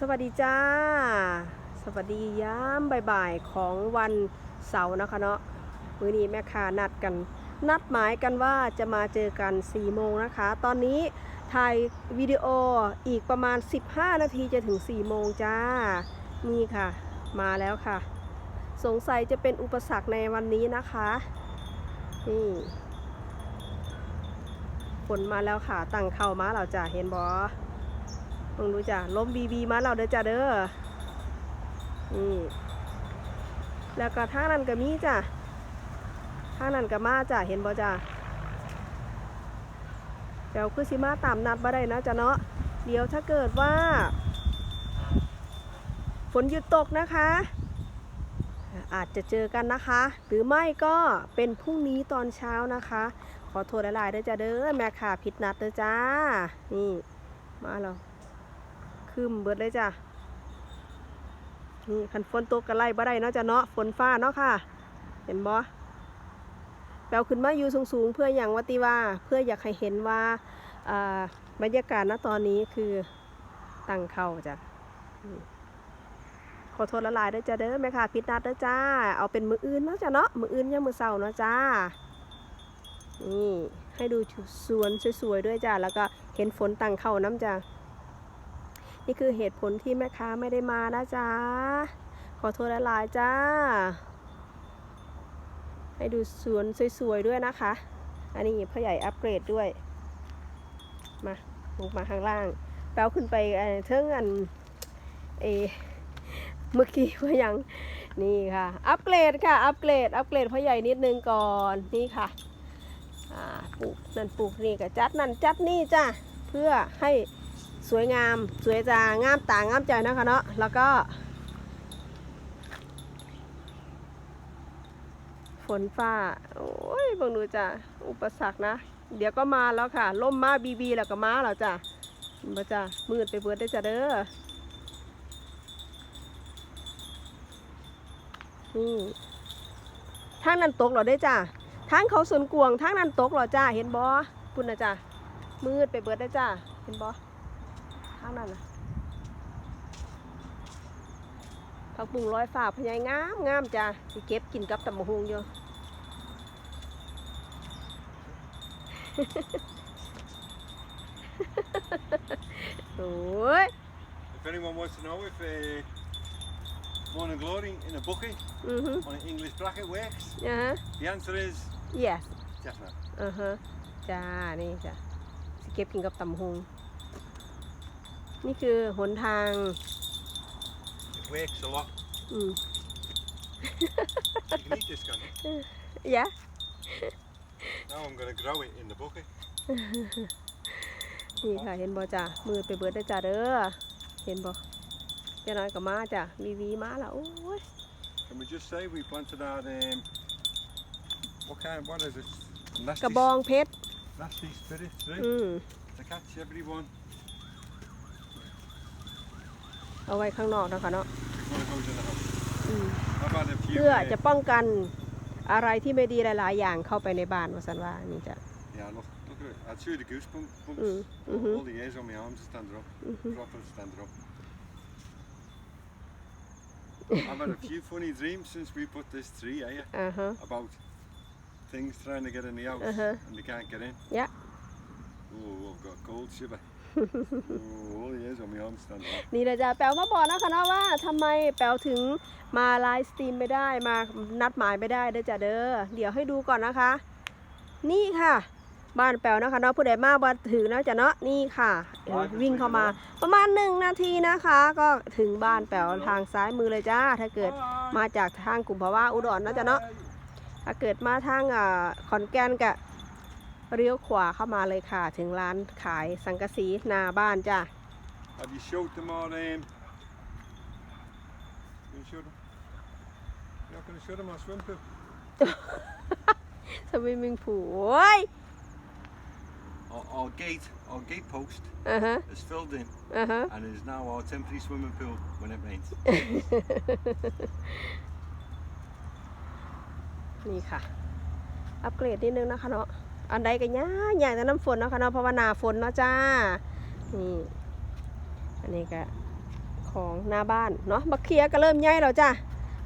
สวัสดีจ้า สวัสดียามบ่ายๆของวันเสาร์นะคะเนาะมื้อนี้แม่ค้านัดกัน นัดหมายกันว่าจะมาเจอกัน4โมงนะคะ ตอนนี้ถ่ายวิดีโออีกประมาณ 15 นาทีจะถึง4โมงจ้า นี่ค่ะ มาแล้วค่ะ สงสัยจะเป็นอุปสรรคในวันนี้นะคะ นี่ฝนมาแล้วค่ะตั้งเข้ามาเราจะเห็นบอ มึงดูจ้ะล้มบีบีมาเราเด้อจ้ะเด้อนี่แล้วก็ทางนั้นก็มีจ้ะทางนั้นก็มาจ้ะเห็นบ่จ้ะเดี๋ยวคือสิมาตามนัดบ่ได้นะจ้ะเนาะเดี๋ยวถ้าเกิดว่า ฝนหยุดตกนะคะ อาจจะเจอกันนะคะ หรือไม่ก็เป็นพรุ่งนี้ตอนเช้านะคะ ขอโทษหลายๆเด้อจ้ะเด้อแม่ขาผิดนัดเด้อจ้านี่มาแล้ว คืมเบิดเลยจ้ะนี่คันฝนตกกระไล่บ่ได้เนาะจ้ะเนาะฝนฟ้าเนาะค่ะ เห็นบ่แปลขึ้นมาอยู่สูงๆ เพื่ออย่างวัติว่าเพื่ออยากให้เห็นว่าอ่าบรรยากาศณตอนนี้คือตั้งเข้าจ้ะขอโทษละลายเด้จ้ะเด้อแม่ค่ะพิดนัดเด้อจ้า เอาเป็นมืออื่นเนาะจ้ะเนาะมืออื่นยังมือเสาร์เนาะจ้านี่ให้ดูสวนสวยๆด้วยจ้ะแล้วก็เห็นฝนตั้งเข้าน้ำจ้ะ นี่คือเหตุผลที่แม่ค้าไม่ได้มานะจ๊ะ ขอโทษหลายๆจ้า ให้ดูสวนสวยๆด้วยนะคะ อันนี้พ่อใหญ่อัปเกรดด้วย มาลงมาข้างล่างแปลวขึ้นไปเทิงอันเอเมื่อกี้พ่อยังนี่ค่ะ อัปเกรดค่ะ อัปเกรด อัปเกรดพ่อใหญ่นิดนึงก่อน นี่ค่ะปลูกนั่นปลูกนี่ก็จัดนั่นจัดนี่จ้ะ เพื่อให้ สวยงาม สวยจางามตางามใจนะคะเนาะแล้วก็ ฝนฟ้า โอ้ยบังดูจ้ะอุปสรรคนะ เดี๋ยวก็มาแล้วค่ะล่มมาบีบีแล้วก็มาแล้วจ้ะมาจ้ะมืดไปเบิดได้จ้ะเด้อนี่ทางนั้นตกเหรอได้จ้ะทางเขาสวนกวางทางนั้นตกเหรอจ้าเห็นบอปุ่นนะจ้ะมืดไปเบิดได้จ้าเห็นบอางนั้นนะผักบุ้งร้อยฝาพญายงามงามจ้ะสิเก็บกินกับตำมะฮุงอยู่โอ้ย If anyone wants to know if uh, Morning Glory in a bucket อือฮึ on an English bracket works, อ่าฮะ the answer is yes definite. อ่าฮะจ้า นี่จ้ะสิเก็บกินกับตำมะฮุง นี่คือหนทาง It works a lot. อืม You can eat this, can you? ยะ Now I'm going to grow it in the bucket. นี่ค่ะเห็นบ่จ้ะมือไปเบิดได้อจ้ะเด้อเห็นบ่เจ้าน้อยก็มาจ้ะวีวีมาแล้วโอ้ย Can we just say we planted our um, what kind? What is it? กระ Nasty, บองเพชร nasty spirit อื three ม to catch everyone. เอาไว้ข้างนอกนะคะเนาะ When it goes in the house. อืม I've had a few. เพื่อ uh, จะป้องกันอะไรที่ไม่ดีหลาย ๆ อย่างเข้าไปในบ้านว่าสันว่านี่จ้ะ yeah, look, look at it. I'd show you the goosebumps. bumps. Mm, All- mhm. All the hairs on my arms are standing up. อือฮึ Proper standing up. I've had a few funny dreams since we put this tree here. อ่าฮะ about things trying to get in the house Uh-huh. and they can't get in. Yeah. Oh, I've got a cold shiver. Oh, all the hairs on my arm standing up. นี่นะจ๊ะแปลมาบอกนะคะนาะว่าทำไมแปลถึงมาไลฟ์สตรีมไม่ได้มานัดหมายไม่ได้เด้จ้ะเด้อเดี๋ยวให้ดูก่อนนะคะ นี่ค่ะ บ้านแปลนะคะเนาะผู้ใดมาบ่ถือนะจ้ะเนาะนี่ค่ะ วิ่งเข้ามา ประมาณหนึ่งนาทีนะคะ ก็ถึงบ้านแปลทางซ้ายมือเลยจ้า ถ้าเกิดมาจากทางกลุ่มภาวะอุดรนะจ้ะเนาะถ้าเกิดมาทางอ่าขอนแก่นกะ เลี้ยวขวาเข้ามาเลยค่ะ ถึงร้านขายสังกะสีหน้าบ้านจ้ะ Have you showed them our um? You show them. You're not going to show them our swim pool. สวิมมิ่งพูลโอ้ย Our, our gate, our gate post อ่าฮะ is filled in อ่าฮะ and is now our temporary swimming pool when it rains. นี่ค่ะ อัปเกรดนิดนึงนะคะเนาะ อันใดก็ยากอยากแต่น้ำฝนเนาะค่ะเนาะเพราะว่าหนาฝนเนาะจ้านี่อันนี้ก็ของหน้าบ้านเนาะบักเขียก็เริ่มใหญ่แล้วจ้ะ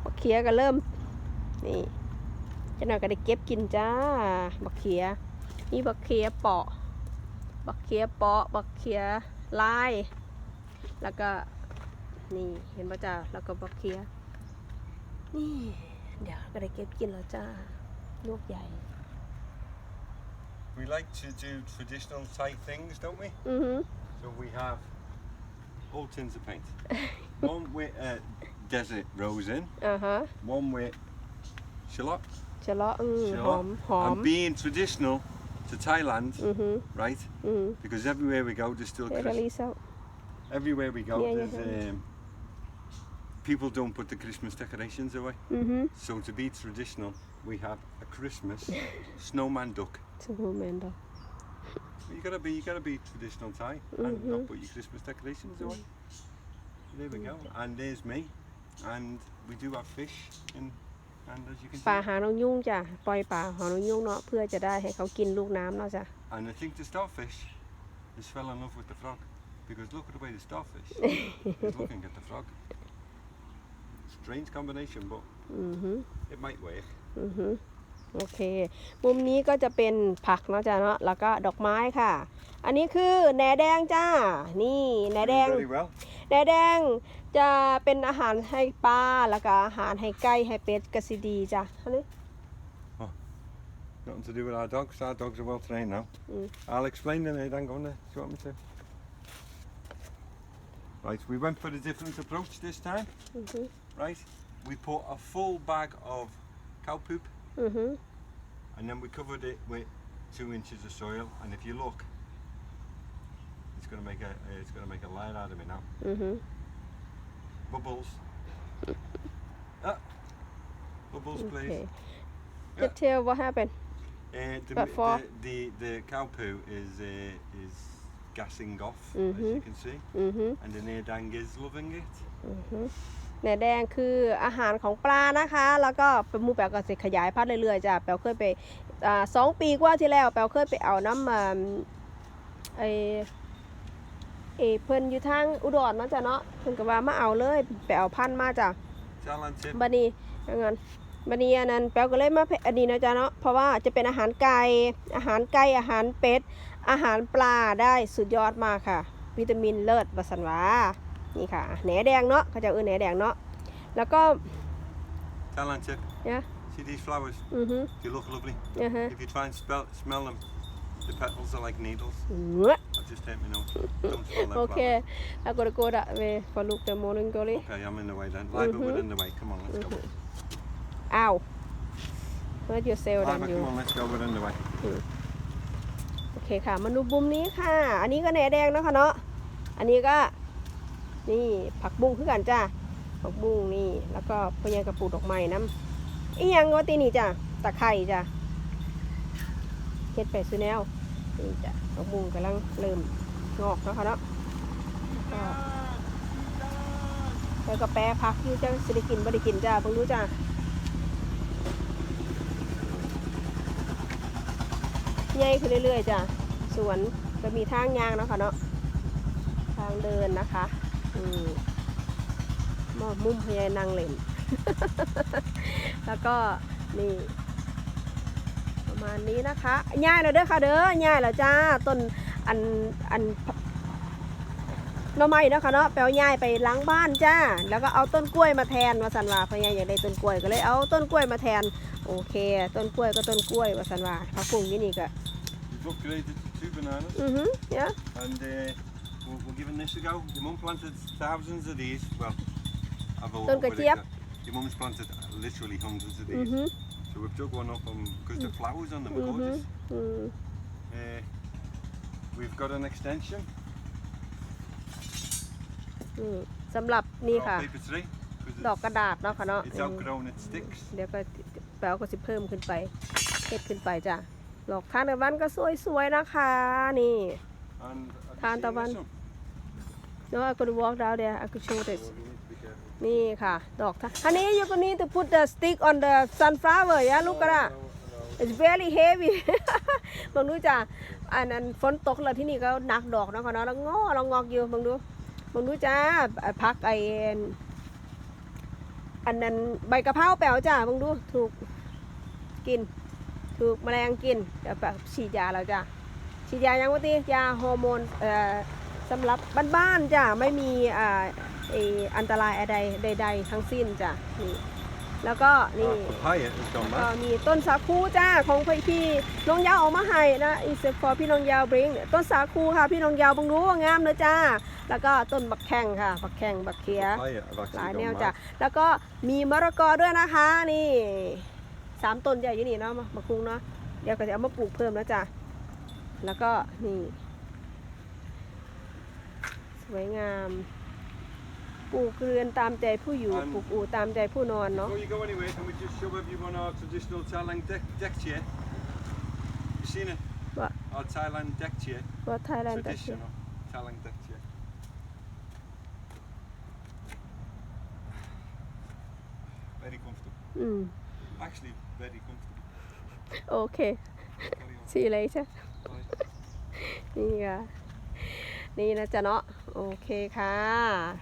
บักเขียก็เริ่มนี่จ้าหน่อยก็ได้เก็บกินจ้าบักเขียนี่บักเขียเปาะ บักเขียเปาะ บักเขียลาย แล้วก็นี่เห็นป่ะจ้าแล้วก็บักเขียนี่เดี๋ยวก็ได้เก็บกินแล้วจ้าลูกใหญ่ We like to do traditional Thai things, don't we? อือหือ So we have all tins of paint. one with uh, desert rose in, อ่าฮะ one with shallot. ชะเลาะอืมหอม shallot. หอม And being traditional to Thailand, อือหือ right? อืม Because everywhere we go, there's still เอเด Christmas. ลีเซา Everywhere we go, Yeah, yeah, there's yeah. um, people don't put the Christmas decorations away. อือหือ So to be traditional, we have a Christmas snowman duck. ซูเปอร์แมนดอก You gotta be, you gotta be traditional Thai and not put your Christmas decorations away. There we go. And there's me, and we do have fish, and and as you can ปลา see, หางนกยุงจ้ะปล่อยปลาหางนกยุงเนาะเพื่อจะได้ให้เขากินลูกน้ำเนาะจ้ะ and I think the starfish has fell in love with the frog because look at the way the starfish is looking at the frog. Strange combination, but อือหือ it might work. อือหือ โอเค มุมนี้ก็จะเป็นผักเนาะจ้ะเนาะ แล้วก็ดอกไม้ค่ะ อันนี้คือแหนแดงจ้า นี่แหนแดง Doing very well. แหนแดงจะเป็นอาหารให้ปลา แล้วก็อาหารให้ไก่ให้เป็ดกสิดีจ้ะอันนี้ Nothing to do with our dogs. Our dogs are well trained now. Mm. I'll explain in it. Hang on there. Do you want me to? Right, we went for a different approach this time. อือหือ Right, we put a full bag of cow poop อือหือ and then we covered it with two inches of soil. And if you look, it's gonna make a uh, it's gonna make a light out of me now. อือหือ Bubbles. Ah, bubbles, โอเค please. Just tell what happened Uh, the, But mi- for- the, the the cow poo is uh, is gassing off, as Mhm. you can see, อือหือ and the neardang is loving it. อื อหือแหนแดงคืออาหารของปลานะคะ แล้วก็เป็นหมูแปลก็จะขยายพันธุ์เรื่อยๆจ้ะแปลเคยไปอ่าสองปีกว่าที่แล้วแปลเคยไปเอาน้ำมันไอเอเพิ่นอยู่ทางอุดรมาจ้ะเนาะเพิ่นก็ว่ามาเอาเลยไปเอาพันธุ์มาจ้ะ Chalan tip. บัดนี้อย่างนั้นบัดนี้อันนั้นแปลก็เลยมาเพอันนี้นะจ๊ะเนาะเพราะว่าจะเป็นอาหารไก่อาหารไก่อาหารเป็ดอาหารปลาได้สุดยอดมากค่ะ วิตามินเลิศบสันวา นี่ค่ะแหนแดงเนาะเขาจะเออแหนแดงเนาะแล้วก็ Chalan tip. เนี่ย See these flowers? อือฮึ They look lovely. อือฮึ If you try and spell, smell them, the petals are like needles. เนื้อ I'll just take my notes. Don't smell them โอเค flowers. แล้วก็โกดะเวฟอลุกเดโมนึงก็เลย Okay, I'm in the way then. Live Mhm. we're in the way. Come on, let's go. อ้าวเมื่ออยู่เซลดัน Live, อยู่ come on, let's go. We're in the way. โอเคค่ะมาดูบุมนี้ค่ะ อันนี้ก็แหนแดงเนาะค่ะเนาะ อันนี้ก็ นี่ผักบุ้งคือกันจ้าผักบุ้งนี่ แล้วก็พยังกระปูดอกไม้น้ำอีหยังว่าตีนี่จ้ะตะไคร่จ้ะเฮ็ดไปซื้อแนวนี่จ้ะผักบุ้งกำลังเริ่มงอกเนาะค่ะเนาะแล้วก็แปรพักอยู่จ้ะสิได้กินบ่ได้กินจ้าเพิ่งรู้จ้าใหญ่ขึ้นเรื่อยๆจ้ะสวนก็มีทางยางนะคะเนาะทางเดินนะคะ อืมมอบมุมพยายนางเล่น แล้วก็นี่ ประมาณนี้นะคะย่ายแล้วเด้อค่ะเด้อย่ายแล้วจ้าต้นอันอันหน่อไม้เนาะค่ะเนาะแปลว่าย่ายไปล้างบ้านจ้า แล้วก็เอาต้นกล้วยมาแทนวาสันวาพยายอยากได้ต้นกล้วยก็เลยเอาต้นกล้วยมาแทน โอเค ต้นกล้วยก็ต้นกล้วยวาสันวาพักปุ้งนี่นี่ก็ We've upgraded to two bananas. อือ ฮึเนี่ย And uh, we're, we're giving this a go. Your mum planted thousands of these. Well, I've Don't over go it cheap. got- Your mum's planted literally hundreds of อือ these. ฮึ So we've dug one up because the flowers on them อื are อฮึ gorgeous. อืม Uh, we've got an extension. อืมสำหรับนี่ for our ค่ะ Paper tree. 'cause ดอก it's, กระดาษเนาะค่ะเนาะ it's อืม outgrown its sticks. เดี๋ยวก็แปลว่าก็สิเพิ่มขึ้นไปเฮ็ดขึ้นไปจ้ะดอกทานตะวันก็สวยๆนะคะ นี่ And have you Can't seen have this one. One? เดี๋ยว I could walk down there I could show this นี่ค่ะ ดอกท่านนี้ you can need to put the stick on the sunflower ยะลูกกระดา No, no. it's very heavy บางดูจ้ะอันนั้นฝนตกแล้วที่นี่ก็หนักดอกนะคะเนาะแล้วงอเรางอกอยู่บางดูมึงดูจ้าพักไออันนั้นใบกะเพราแปลวจ้ามึงดูถูกกิน ถูกแมลงกินแบบฉีดยาแล้วจ้าฉีดยายังวะตียาฮอร์โมนเอ่อ สำหรับบ้านๆจ้าไม่มีอ่าไออันตรายอะไรใด ๆ ทั้งสิ้นจ้านี่แล้วก็นี่ Oh, papaya has gone ก็ mad. มีต้นสาคูจ้าของพี่พี่น้องยาวเออกมาให้นะอีเซฟอพี่น้องยาวบริงต้นสาคูค่ะพี่น้องยาวบังรู้ว่างามเลยจ้า แล้วก็ต้นบักแข้งค่ะบักแข้งบักเขีย Papaya have หลาย actually แนว gone จ้ะ mad. แล้วก็มีมะละกอด้วยนะคะนี่สามต้นใหญ่อยู่นี่เนาะมะคุงเนาะเดี๋ยวก็จะเอามาปลูกเพิ่มแล้วจ้ะแล้วก็นี่ส วยงาม ปลูกเรือนตามใจผู้อยู่อันปลูกอู่ตามใจผู้นอนเนาะ Before you go anywhere, can we just show everyone our traditional Thailand deck, deck chair? You seen it? What? Our Thailand deck chair. ว่าไทยแลนด์แต่ Traditional Thailand deck chair. Very comfortable. อืม Actually, very comfortable. โอเค Carry on. สีอะไรใช่ Bye. นี่ค่ะ นี่นะจ๊ะเนาะโอเคค่ะ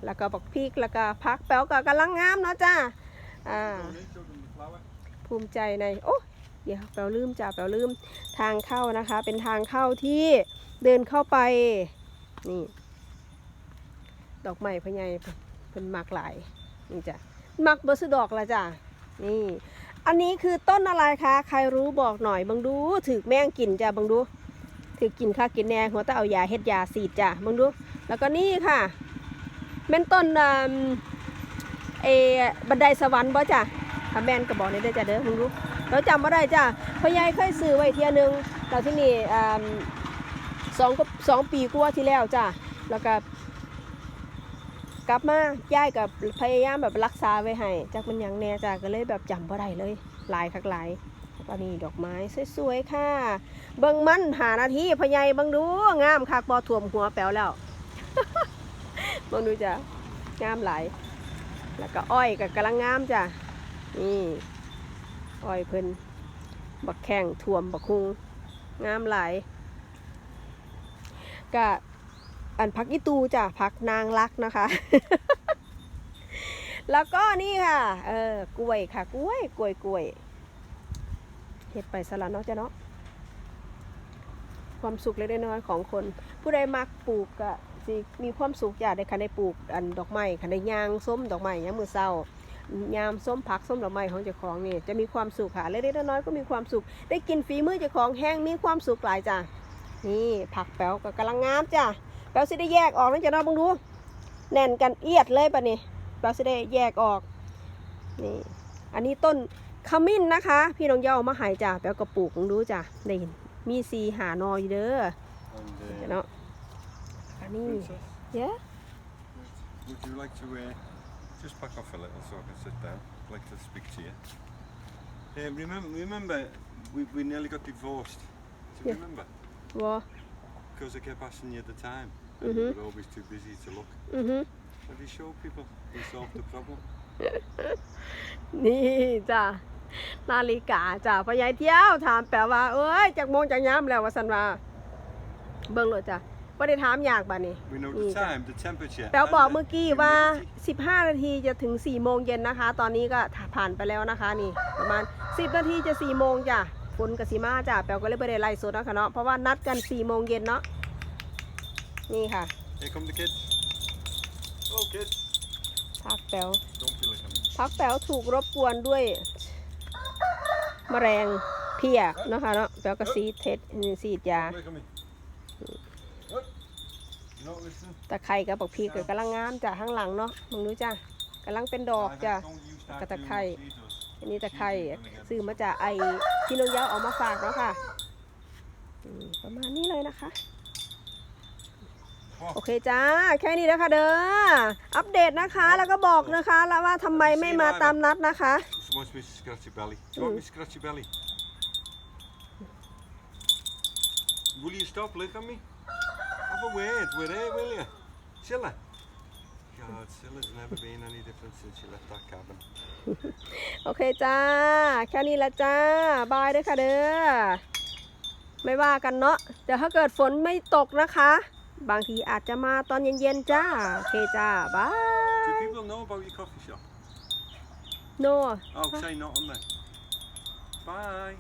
แล้วก็บักพริกแล้วก็พักแป๊วก็กำลังงามเนาะจ้าอ่าภูมิใจในโอ้เดี๋ยวแปลลืมจ้าแปลลืมทางเข้านะคะ เป็นทางเข้าที่เดินเข้าไปนี่ ดอกไม้พะไยเป็นมากหลายนี่จ้ะมักเบอร์สดอกละจ้ะนี่ อันนี้คือต้นอะไรคะ ใครรู้บอกหน่อยบังดู ถือแมงกินจ้ะบังดู ถือกินค่ากินแน่หัวตะเอายาเฮ็ดยาสีดจ้ะบังดู แล้วก็นี่ค่ะเป็นต้นเอบันไดสวรรค์บ่จ้ะถ้าแม่นก็บอกได้เด้จ้ะเด้อบังดูเราจำไม่ได้จ้ะพ่อยายเคยซื้อไว้เทียหนึงแล้วที่นี่สองสองปีกว่าที่แล้วจ้ะแล้วก็กลับมายายกับพยายามแบบรักษาไว้ให้จากมันยังแน่จ้ะก็เลยแบบจำบ่ได้เลยหลายคักหลาย แล้วก็นี่ดอกไม้สวยๆค่ะเบิ่งมันหานาทีพ่อยายบิ่งดูงามคักบ่ท่วมหัวแป๋วแล้วบิ่งดูจ้ะงามหลายแล้วก็อ้อยก็กำลังงามจ้ะนี่อ้อยเพิ่นบักแข้งท่วมบักคุงงามหลายก็อันพักอีตูจ้ะพักนางรักนะคะ แล้วก็นี่ค่ะ เออกล้วยค่ะ กล้วยกล้วยกล้วย เห็ดไปสลัดเนาะจ้ะเนาะความสุขเล็กน้อยของคน ผู้ใดมักปลูกก็สิมีความสุขอยากได้คันได้ปลูกอันดอกไม้คันได้ยางส้มดอกไม้ยามมือเศร้ายามส้มผักส้มดอกไม้ของเจ้าของนี่จะมีความสุขค่ะเล็กๆน้อยๆก็มีความสุข ได้กินฝีมือเจ้าของแห้งมีความสุขหลายจ้ะนี่ผักแป๋วก็กำลังงามจ้ะแป๋วสิได้แยกออกนะจ๊ะเนาะบังดูแน่นกันเอียดเลยปะนี่แป๋วสิได้แยกออกนี่อันนี้ต้น ขมิ้นนะคะ พี่น้องเยาเอามาใหายจ้ะแป๋วก็ปลูกบังดูจ้ะได้มีสีหานออยู่เด้อ And จ้ะ uh, เนาะอันนี้ princess, เยอะ would you like to uh, just back off a little so I can sit down? I'd like to speak to you. Um, remember, remember, we, we nearly got divorced. Do you Yeah. remember? วอ Because I kept asking you at the time, and Mhm. you were always too busy to look. อือฮึ Have you showed people we solved the problem? นี่จ้ะนาฬิกาจ้ะพ่อใหญ่เที่ยวถามแปลว่า เอ้ยจากโมงจากยามแล้วว่าสันว่า เบิ่งเลยจ้ะว่าได้ถามอยากบ่านี่ We know Yeah. the time, the temperature. แปล and บอก the เมื่อกี้ว่า humidity. 15 นาทีจะถึง 4 โมงเย็นนะคะ ตอนนี้ก็ผ่านไปแล้วนะคะนี่ ประมาณ 10 นาทีจะ 4 โมงจ้ะฝนกับสีมาจ้ะแปลก็เลยไม่ได้ไล่สดนะคะเนาะเพราะว่านัดกัน 4 โมงเย็นเนาะนี่ค่ะ Here come the kids. Oh, kids. พักแปลว Don't feel like I'm พักแปลวถูกรบกวนด้วยแมลงเพียนะคะเนาะแปลวก็ซีดเท็ดซีดยา Look at me. What? You not listening? ตะไคร่กับบักพีก็กำลังงามจ้ะข้างหลังเนาะมึงรู้จ้ะกำลังเป็นดอกจ้ะกระตะไคร่อันนี้ตะไคร่ซื้อมาจากไอพี่น้องยาวเอามาฝากเนาะค่ะ ประมาณนี้เลยนะคะ โอเคจ้า แค่นี้นะคะเด้อ อัปเดตนะคะ แล้วก็บอกนะคะ แล้วว่าทำไมไม่มาตามนัดนะคะ She wants me to scratch your belly. Do you want me to scratch your belly? Will you stop? Look at me. Have a word with her, will you? Scylla. God, Scylla's never been any different since she left that cabin. โอเคจ้า แค่นี้ละจ้า บายเด้อค่ะเด้อ ไม่ว่ากันเนาะ เดี๋ยวถ้าเกิดฝนไม่ตกนะคะ บางทีอาจจะมาตอนเย็นๆจ้า โอเคจ้า บาย Do people know about your coffee shop? no Oh, say not on there. Bye.